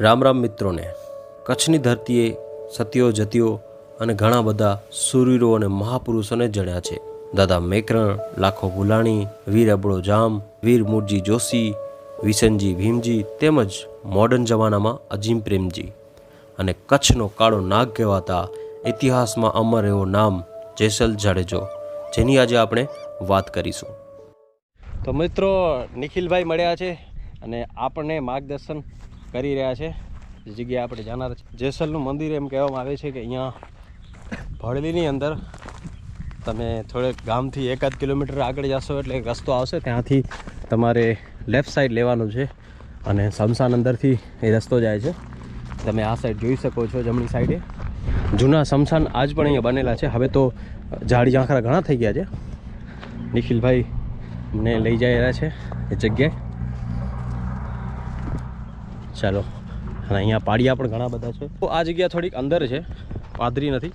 રામ રામ મિત્રોને, કચ્છની ધરતીએ સતીઓ, જતીઓ અને ઘણા બધા સુરવીરો અને મહાપુરુષોને જણ્યા છે. દાદા મેકરણ, લાખો ભુલાણી, વીર અબળો જામ, વીર મૂળજી જોશી, વિસનજી ભીમજી તેમજ મોડર્ન જમાનામાં અજીમ પ્રેમજી અને કચ્છનો કાળો નાગ કહેવાતા ઇતિહાસમાં અમર એવો નામ જેસલ જાડેજો, જેની આજે આપણે વાત કરીશું. તો મિત્રો, નિખિલભાઈ મળ્યા છે અને આપણને માર્ગદર્શન કરી રહ્યા છે. જે જગ્યાએ આપણે જાનાર છે. જેસલનું મંદિર એમ કહેવામાં આવે છે કે અહીંયા ભડલીની અંદર તમે થોડેક ગામથી એકાદ કિલોમીટર આગળ જશો એટલે એક રસ્તો આવશે. ત્યાંથી તમારે લેફ્ટ સાઈડ લેવાનું છે અને સમસાન અંદરથી એ રસ્તો જાય છે. તમે આ સાઈડ જોઈ શકો છો જમણી સાઈડે જૂના સમસાન આજ પણ અહીંયા બનેલા છે. હવે તો ઝાડી ઝાંખરા ઘણા થઈ ગયા છે. નિખિલભાઈ મને લઈ જઈ રહ્યા છે એ જગ્યાએ. ચાલો. અને અહીંયા પાડિયા પણ ઘણા બધા છે. તો આ જગ્યા થોડીક અંદર છે. પાદરી નથી.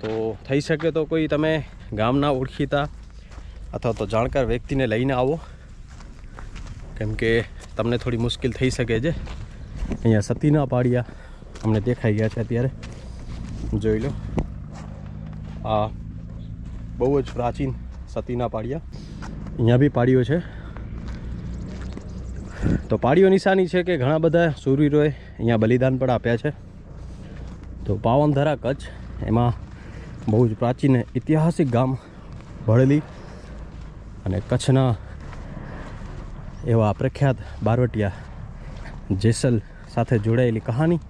તો થઈ શકે તો કોઈ તમે ગામના ઓળખીતા અથવા તો જાણકાર વ્યક્તિને લઈને આવો. કેમ કે તમને થોડી મુશ્કેલ થઈ શકે છે. અહીંયા સતીના પાડિયા અમને દેખાઈ ગયા છે અત્યારે. જોઈ લો. આ બહુ જ પ્રાચીન સતીના પાડિયા અહીંયા બી પાડીઓ છે. તો પાડીઓ નિશાની છે કે ઘણા બધા સુરવીરોએ અહીંયા બલિદાન પણ આપ્યા છે. તો પાવનધરા કચ્છ, એમાં બહુ જ પ્રાચીન ઐતિહાસિક ગામ ભળેલી અને કચ્છના એવા પ્રખ્યાત બારવટિયા જેસલ સાથે જોડાયેલી કહાની.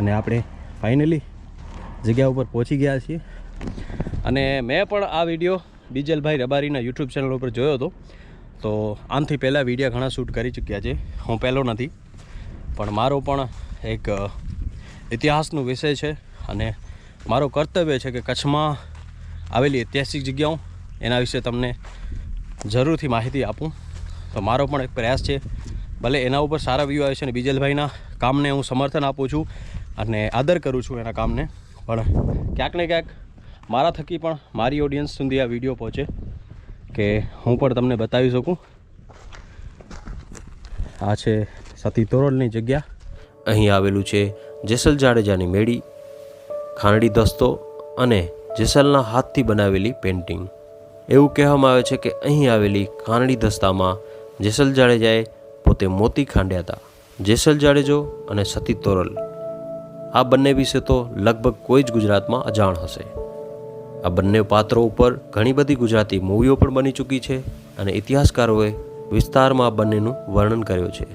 અને આપણે ફાઇનલી જગ્યા ઉપર પહોંચી ગયા છીએ. અને મેં પણ આ વીડિયો બીજલભાઈ રબારીના યુટ્યુબ ચેનલ ઉપર જોયો હતો. તો આનથી પહેલાં વીડિયો ઘણા શૂટ કરી ચૂક્યા છે. હું પહેલો નથી. પણ મારો પણ એક ઇતિહાસનું વિષય છે અને મારો કર્તવ્ય છે કે કચ્છમાં આવેલી ઐતિહાસિક જગ્યાઓ એના વિશે તમને જરૂરથી માહિતી આપું. તો મારો પણ એક પ્રયાસ છે. ભલે એના ઉપર સારા વ્યૂ આવે છે અને બીજલભાઈના કામને હું સમર્થન આપું છું અને આદર કરું છું એના કામને. પણ ક્યાંક ને ક્યાંક મારા થકી પણ મારી ઓડિયન્સ સુધી આ વીડિયો પહોંચે. કે હું પણ તમને બતાવી શકું. આ છે સતી તોરલની જગ્યા. અહીં આવેલું છે જેસલ જાડેજાની મેળી, ખાંડી દસ્તો અને જેસલના હાથથી બનાવેલી પેઇન્ટિંગ. એવું કહેવામાં આવે છે કે અહીં આવેલી ખાંડી દસ્તામાં જેસલ જાડેજાએ પોતે મોતી ખાંડ્યા હતા. જેસલ જાડેજો અને સતી તોરલ. આ બંને વિશે તો લગભગ કોઈ જ ગુજરાતમાં અજાણ હશે. આ બંને પાત્રો ઉપર ઘણી બધી ગુજરાતી મૂવીઓ પણ બની ચૂકી છે અને ઇતિહાસકારોએ વિસ્તારમાં બંનેનું વર્ણન કર્યું છે.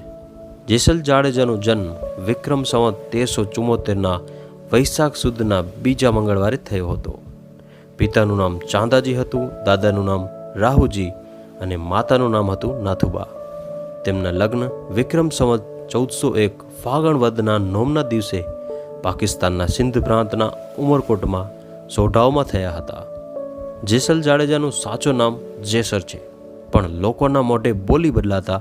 જેસલ જાડેજાનો જન્મ વિક્રમ સંવત તેરસો ચુમ્મોતેરના વૈશાખ સુદના બીજા મંગળવારે થયો હતો. પિતાનું નામ ચાંદાજી હતું, દાદાનું નામ રાહુજી અને માતાનું નામ હતું નાથુબા. તેમના લગ્ન વિક્રમ સંવત ચૌદસો એક ફાગણ વદના નોમના દિવસે પાકિસ્તાનના સિંધ પ્રાંતના ઉમરકોટમાં સોઢાઓમાં થયા હતા. જેસલ જાડેજાનું સાચું નામ જેસર છે, પણ લોકોના મોઢે બોલી બદલાતા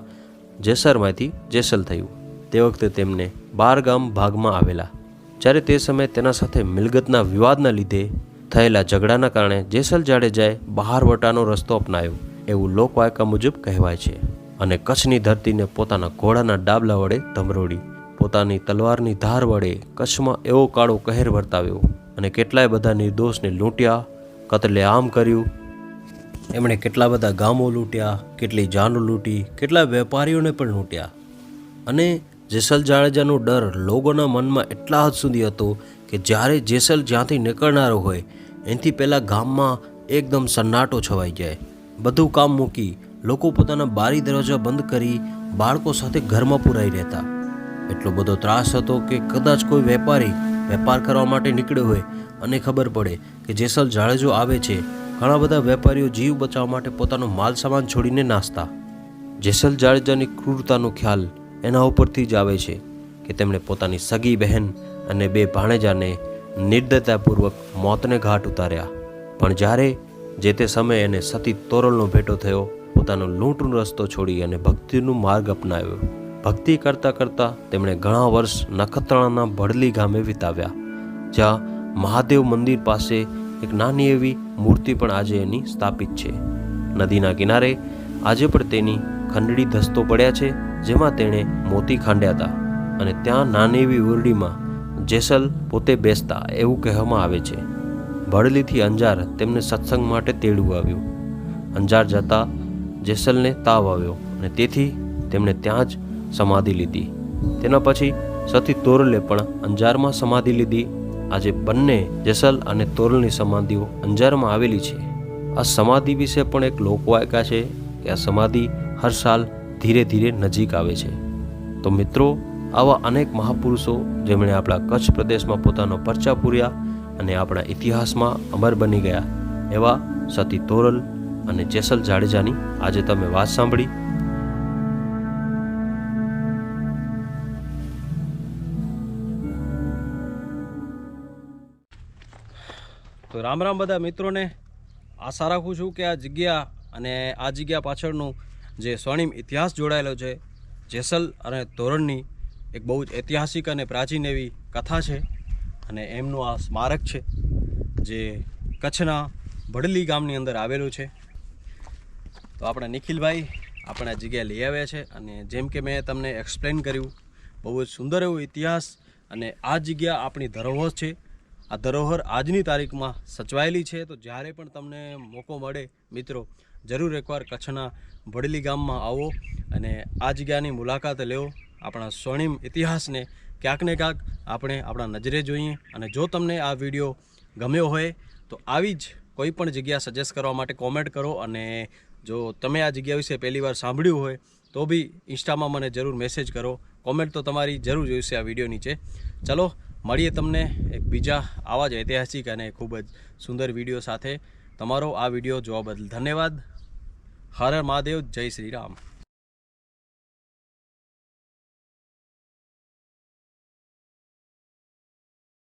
જેસરમાંથી જેસલ થયું. તે વખતે તેમને બાર ગામ ભાગમાં આવેલા. જ્યારે તે સમયે તેના સાથે મિલગતના વિવાદના લીધે થયેલા ઝઘડાના કારણે જેસલ જાડેજાએ બહારવટાનો રસ્તો અપનાવ્યો, એવું લોકવાયકા મુજબ કહેવાય છે. અને કચ્છની ધરતીને પોતાના ઘોડાના ડાબલા વડે ધમરોડી, પોતાની તલવારની ધાર વડે કચ્છમાં એવો કાળો કહેર વર્તાવ્યો. અને કેટલાય બધા નિર્દોષને લૂંટ્યા, કતલે આમ કર્યું. એમણે કેટલા બધા ગામો લૂંટ્યા, કેટલી જાનો લૂંટી, કેટલા વેપારીઓને પણ લૂંટ્યા. અને જેસલ જાડેજાનો ડર લોકોના મનમાં એટલા હદ સુધી હતો કે જ્યારે જેસલ જ્યાંથી નીકળનારો હોય, એનાથી પહેલાં ગામમાં એકદમ સન્નાટો છવાઈ જાય. બધું કામ મૂકી, લોકો પોતાના બારી દરવાજા બંધ કરી, બાળકો સાથે ઘરમાં પુરાઈ રહેતા. એટલો બધો ત્રાસ હતો કે કદાચ કોઈ વેપારી વેપાર કરવા માટે નીકળ્યો હોય અને ખબર પડે કે જેસલ જાડેજો આવે છે, ઘણા બધા વેપારીઓ જીવ બચાવવા માટે પોતાનો માલ સામાન છોડીને નાસ્તા. જેસલ જાડેજાની ક્રૂરતાનો ખ્યાલ એના ઉપરથી જ આવે છે કે તેમણે પોતાની સગી બહેન અને બે ભાણેજાને નિર્દયતાપૂર્વક મોતને ઘાટ ઉતાર્યા. પણ જ્યારે જે તે સમયે એને સતી તોરલનો ભેટો થયો, પોતાનો લૂંટનો રસ્તો છોડી અને ભક્તિનો માર્ગ અપનાવ્યો. ભક્તિ કરતાં કરતાં તેમણે ઘણા વર્ષ નખત્રાણાના ભડલી ગામે વિતાવ્યા. જ્યાં મહાદેવ મંદિર પાસે એક નાની એવી મૂર્તિ પણ આજે એની સ્થાપિત છે. નદીના કિનારે આજે પણ તેની ખંડડી ધસ્તો પડ્યા છે, જેમાં તેણે મોતી ખાંડ્યા હતા. અને ત્યાં નાની એવી ઉરડીમાં જેસલ પોતે બેસતા એવું કહેવામાં આવે છે. ભડલીથી અંજાર તેમને સત્સંગ માટે તેડવું આવ્યું. અંજાર જતા જેસલને તાવ આવ્યો અને તેથી તેમણે ત્યાં જ સમાધિ લીધી. તેના પછી સતી તોરલે પણ અંજારમાં સમાધિ લીધી. આજે બંને જેસલ અને તોરલની સમાધિઓ અંજારમાં આવેલી છે. આ સમાધિ વિશે પણ એક લોકવાયકા છે કે આ સમાધિ હર સાલ ધીરે ધીરે નજીક આવે છે. તો મિત્રો, આવા અનેક મહાપુરુષો જેમણે આપણા કચ્છ પ્રદેશમાં પોતાનો પરચા પૂર્યા અને આપણા ઇતિહાસમાં અમર બની ગયા, એવા સતી તોરલ અને જેસલ જાડેજાની આજે તમે વાત સાંભળી. તો રામ રામ બધા મિત્રોને. આશા રાખું છું કે આ જગ્યા અને આ જગ્યા પાછળનું જે સ્વર્ણિમ ઇતિહાસ જોડાયેલો છે, જેસલ અને ધોરણની એક બહુ જ ઐતિહાસિક અને પ્રાચીન એવી કથા છે અને એમનું આ સ્મારક છે, જે કચ્છના ભડલી ગામની અંદર આવેલું છે. તો આપણા નિખિલભાઈ આપણે આ જગ્યાએ લઈ આવ્યા છે અને જેમ કે મેં તમને એક્સપ્લેન કર્યું, બહુ જ સુંદર એવો ઇતિહાસ અને આ જગ્યા આપણી ધરોહર છે. આ ધરોહર આજની તારીખમાં સચવાયેલી છે. તો જ્યારે પણ તમને મોકો મળે મિત્રો, જરૂર એકવાર કચ્છના ભડલી ગામમાં આવો અને આ જગ્યાની મુલાકાત લેવો આપણા સ્વર્ણિમ ઇતિહાસને ક્યાંક ને ક્યાંક આપણે આપણા નજરે જોઈએ અને જો તમને આ વીડિયો ગમ્યો હોય, તો આવી જ કોઈ પણ જગ્યા સજેસ્ટ કરવા માટે કોમેન્ટ કરો અને જો તમે આ જગ્યા વિશે પહેલીવાર સાંભળ્યું હોય, તો બી ઇન્સ્ટામાં મને જરૂર મેસેજ કરો. કોમેન્ટ તો તમારી જરૂર જોઈશે આ વીડિયો નીચે. ચલો મળીએ તમને એક બીજા આવા જ ઐતિહાસિક અને ખૂબ જ સુંદર વીડિયો સાથે. તમારો આ વીડિયો જોવા બદલ ધન્યવાદ. હર મહાદેવ, જય શ્રી રામ.